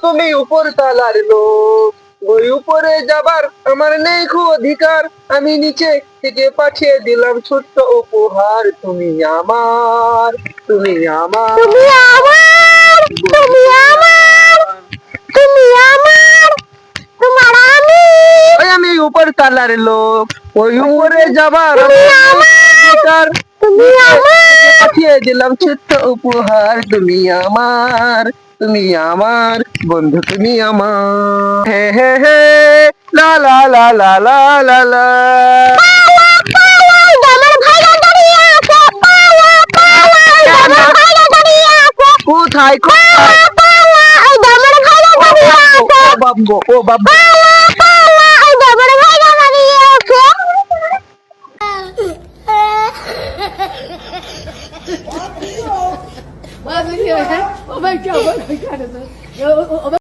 তুমি উপর তালার লোক। ওই উপরে যাবার আমার নেই খুব অধিকার। আমি নিচে থেকে পাঠিয়ে দিলাম ছোট্ট উপহার। তুমি আমার তুমি আমার। তুমি আমার তুমি আমার তুমি আমার তোমার আমি। ওই আমি উপর তালার লোক। ওই উপরে যাবার আমার অধিকার। তুমি আমার। দিলাম ছোট্ট উপহার তুমি আমার তুমি আমার বন্ধু তুমি আমার। হে হে হে লা লা লা লা লা লা লা। কোথায় ও বাবু, ও বাবু। 我没有，我没有，我没有，我没有。